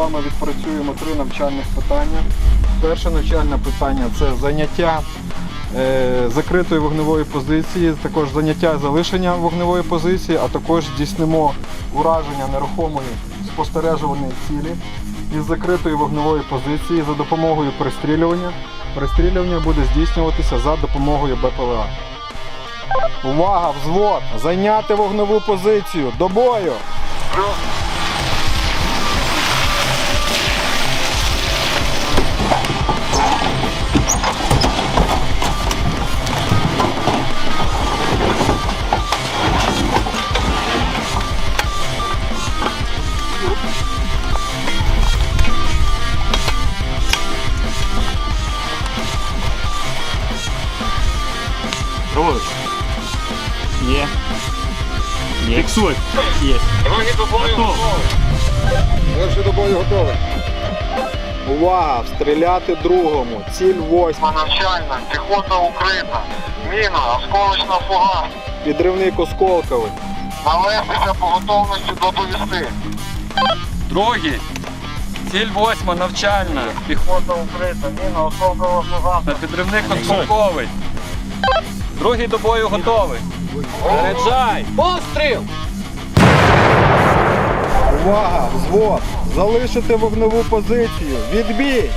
вами відпрацюємо три навчальних питання. Перше навчальне питання це заняття е, закритої вогневої позиції, також заняття залишення вогневої позиції, а також здійснимо ураження нерухомої спостережувальної цілі із закритої вогневої позиції за допомогою пристрілювання. Пристрілювання буде здійснюватися за допомогою БПЛА. Увага, взвод! Зайняти вогневу позицію! До бою! Проводиш. Є. Є. Фіксуй. Є. Готов. Перший до бою готовий. Увага! Стріляти другому. Ціль восьма. Навчальна, піхота укрита, міна, осколочна фуга, Підривник осколковий. належиться по готовності доповісти. Другий. Ціль восьма навчальна. Піхота укрита, міна, осколкова фуга. Підривник осколковий. Другий до бою готовий. Заряджай! Постріл! Увага! Взвод! Залишити вогневу позицію. Відбій!